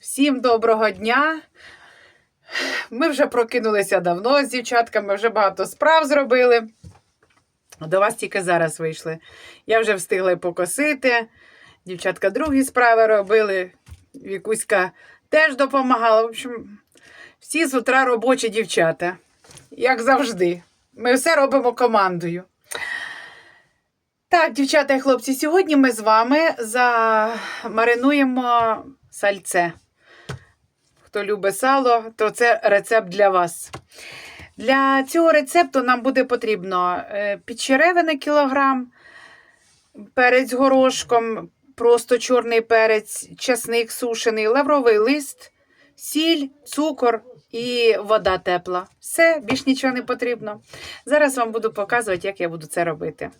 Всім доброго дня. Ми вже прокинулися давно з дівчатками, вже багато справ зробили. До вас тільки зараз вийшли. Я вже встигла покосити. Дівчатка другі справи робили. Вікуська теж допомагала. В общем, всі з утра робочі дівчата. Як завжди. Ми все робимо командою. Так, дівчата і хлопці, сьогодні ми з вами замаринуємо сальце. Хто любить сало, то це рецепт для вас. Для цього рецепту нам буде потрібно е, підчеревини кілограм, перець горошком, просто чорний перець, часник сушений, лавровий лист, сіль, цукор і вода тепла. Все, більш нічого не потрібно. Зараз вам буду показувати, як я буду це робити.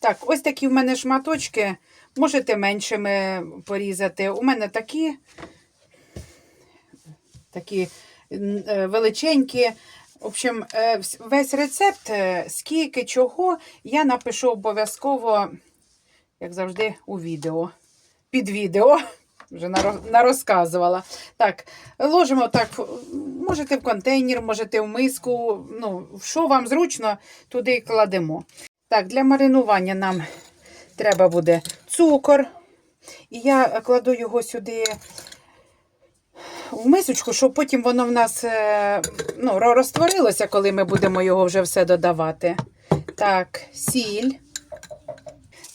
Так, ось такі в мене шматочки. Можете меншими порізати. У мене такі, такі е, величенькі. В общем, е, весь рецепт, е, скільки чого, я напишу обов'язково, як завжди, у відео. Під відео. Вже наро- нарозказувала. Так, ложимо так, можете в контейнер, можете в миску. Ну, що вам зручно, туди кладемо. Так, для маринування нам треба буде цукор. І я кладу його сюди в мисочку, щоб потім воно в нас е, ну, розтворилося, коли ми будемо його вже все додавати. Так, сіль.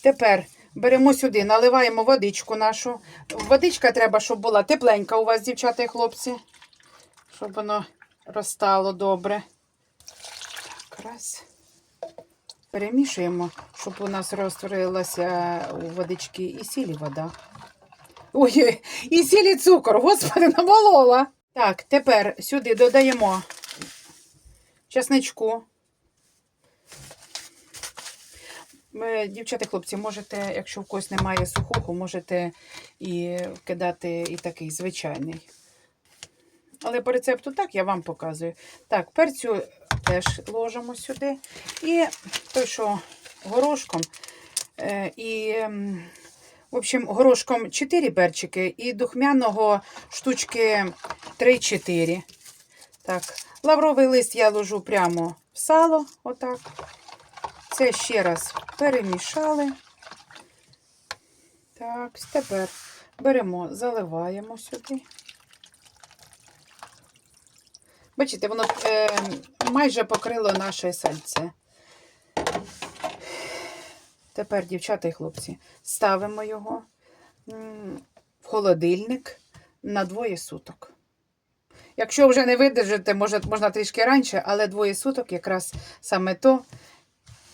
Тепер беремо сюди, наливаємо водичку нашу. Водичка треба, щоб була тепленька у вас, дівчата і хлопці, щоб воно розтало добре. Так, раз. Перемішуємо, щоб у нас розтворилася у водички і сіль, вода. Ой, і сіль, і цукор, господи, намолола. Так, тепер сюди додаємо чесничку. Е, Дівчата, хлопці, можете, якщо в когось немає сухого, можете і кидати і такий звичайний. Але по рецепту так я вам показую. Так, перцю теж ложимо сюди. І той, що горошком. е, І, в общем, горошком 4 перчики і духмяного штучки 3-4. Так, лавровий лист я ложу прямо в сало. Отак. Це ще раз перемішали. Так, тепер беремо, заливаємо сюди. Бачите, воно е, майже покрило наше сальце. Тепер, дівчата і хлопці, ставимо його в холодильник на двоє суток. Якщо вже не видержите, може, можна трішки раніше, але двоє суток якраз саме то.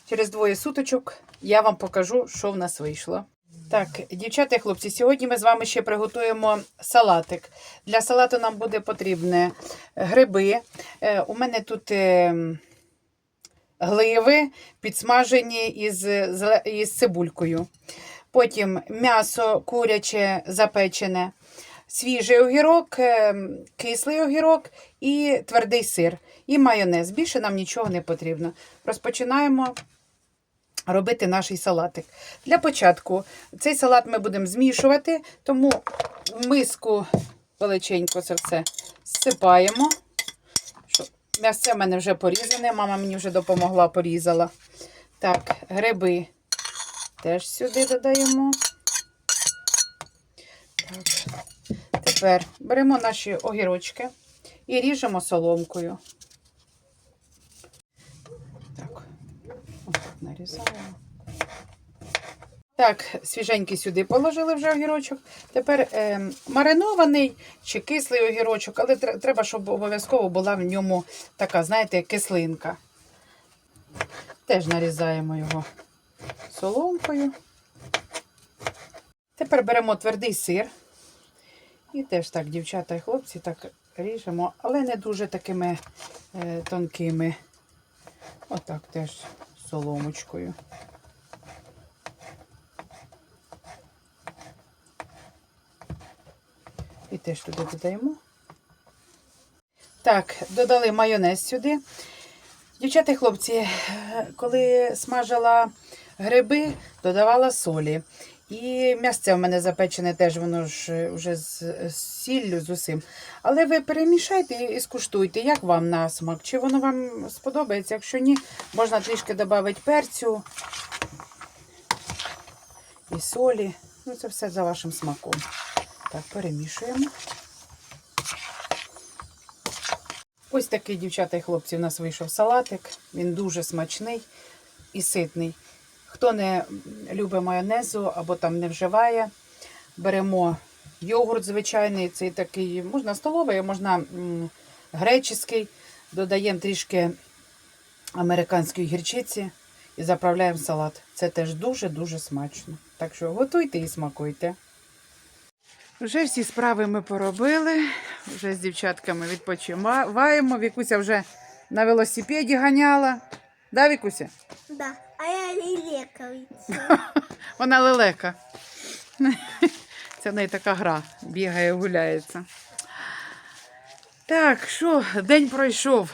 Через двоє суточок я вам покажу, що в нас вийшло. Так, дівчата і хлопці, сьогодні ми з вами ще приготуємо салатик. Для салату нам буде потрібне гриби. Е, У мене тут е, гливи підсмажені із, із цибулькою. Потім м'ясо куряче запечене, свіжий огірок, е, кислий огірок і твердий сир, і майонез. Більше нам нічого не потрібно. Розпочинаємо робити наш салатик. Для початку цей салат ми будемо змішувати, тому миску величенько це все зсипаємо. М'ясце в мене вже порізане, мама мені вже допомогла, порізала. Так, гриби теж сюди додаємо. Так. Тепер беремо наші огірочки і ріжемо соломкою. Так, так нарізаємо. Так, свіженький сюди положили вже огірочок. Тепер е, маринований чи кислий огірочок, але треба, щоб обов'язково була в ньому така, знаєте, кислинка. Теж нарізаємо його соломкою. Тепер беремо твердий сир. І теж так, дівчата і хлопці, так ріжемо, але не дуже такими е, тонкими. Отак теж соломочкою. І теж туди додаємо. Так, додали майонез сюди. Дівчата і хлопці, коли смажила гриби, додавала солі. І м'ясце в мене запечене теж, воно ж вже з сіллю, з усім. Але ви перемішайте і скуштуйте, як вам на смак. Чи воно вам сподобається? Якщо ні, можна трішки додати перцю і солі. Ну, це все за вашим смаком. Так, перемішуємо. Ось такий, дівчата і хлопці, у нас вийшов салатик. Він дуже смачний і ситний. Хто не любить майонезу або там не вживає, беремо йогурт звичайний, цей такий, можна столовий, можна греческий. Додаємо трішки американської гірчиці і заправляємо салат. Це теж дуже-дуже смачно. Так що готуйте і смакуйте. Вже всі справи ми поробили. Вже з дівчатками відпочиваємо. Вікуся вже на велосипеді ганяла. Да, Вікуся? Да, а я лілекавиця. Вона лелека. Це в неї така гра. Бігає, гуляється. Так, що, день пройшов.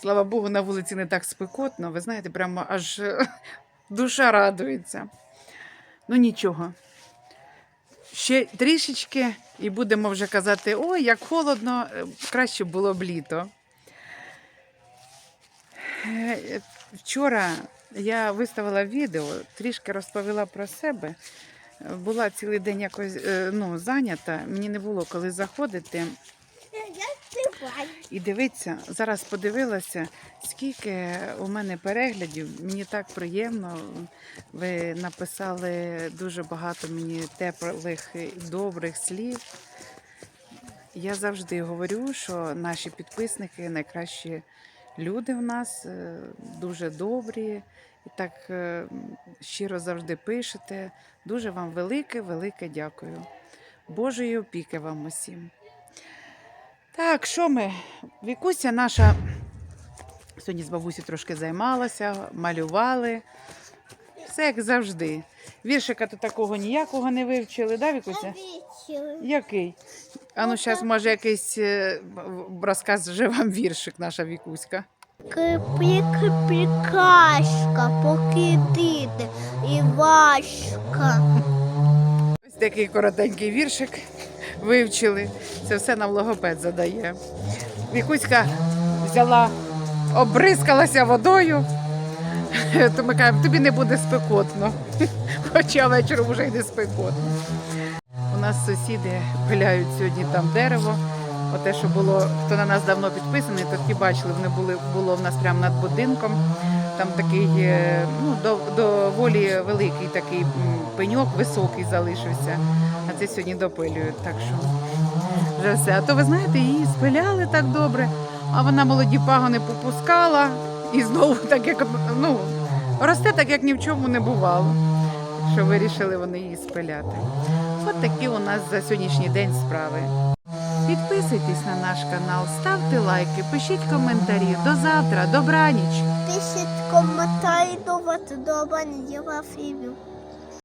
Слава Богу, на вулиці не так спекотно. Ви знаєте, прямо аж душа радується. Ну нічого. Ще трішечки і будемо вже казати: ой, як холодно, е, краще було б літо. Е, Вчора я виставила відео, трішки розповіла про себе. Була цілий день якось е, ну, зайнята, мені не було коли заходити. І дивіться, зараз подивилася, скільки у мене переглядів. Мені так приємно. Ви написали дуже багато мені теплих добрих слів. Я завжди говорю, що наші підписники найкращі люди в нас, е, дуже добрі. І так е, щиро завжди пишете. Дуже вам велике, велике дякую. Божої опіки вам усім. Так, що ми? Вікуся наша сьогодні з бабусі трошки займалася, малювали. Все як завжди. Віршика то такого ніякого не вивчили, да, Вікуся? Який? А ну, зараз, може, якийсь е, б- розкаже вам віршик, наша Вікуська. Крипі, крипі, кашка, поки діти і важка. Ось такий коротенький віршик вивчили. Це все нам логопед задає. Вікуська взяла, обрискалася водою. То ми кажемо, тобі не буде спекотно. Хоча вечором вже йде спекотно. У нас сусіди пиляють сьогодні там дерево. Оте, що було, хто на нас давно підписаний, то ті бачили, вони були, було в нас прямо над будинком. Там такий е, ну, доволі великий такий пеньок, високий залишився. А це сьогодні допилюють. Так що вже все. А то ви знаєте, її спиляли так добре, а вона молоді пагони попускала і знову так як ну, росте так, як ні в чому не бувало. Що вирішили вони її спиляти. От такі у нас за сьогоднішній день справи. Підписуйтесь на наш канал, ставте лайки, пишіть коментарі. До завтра, добраніч! Пишіть коментарі, до вас доба не діла фільмів.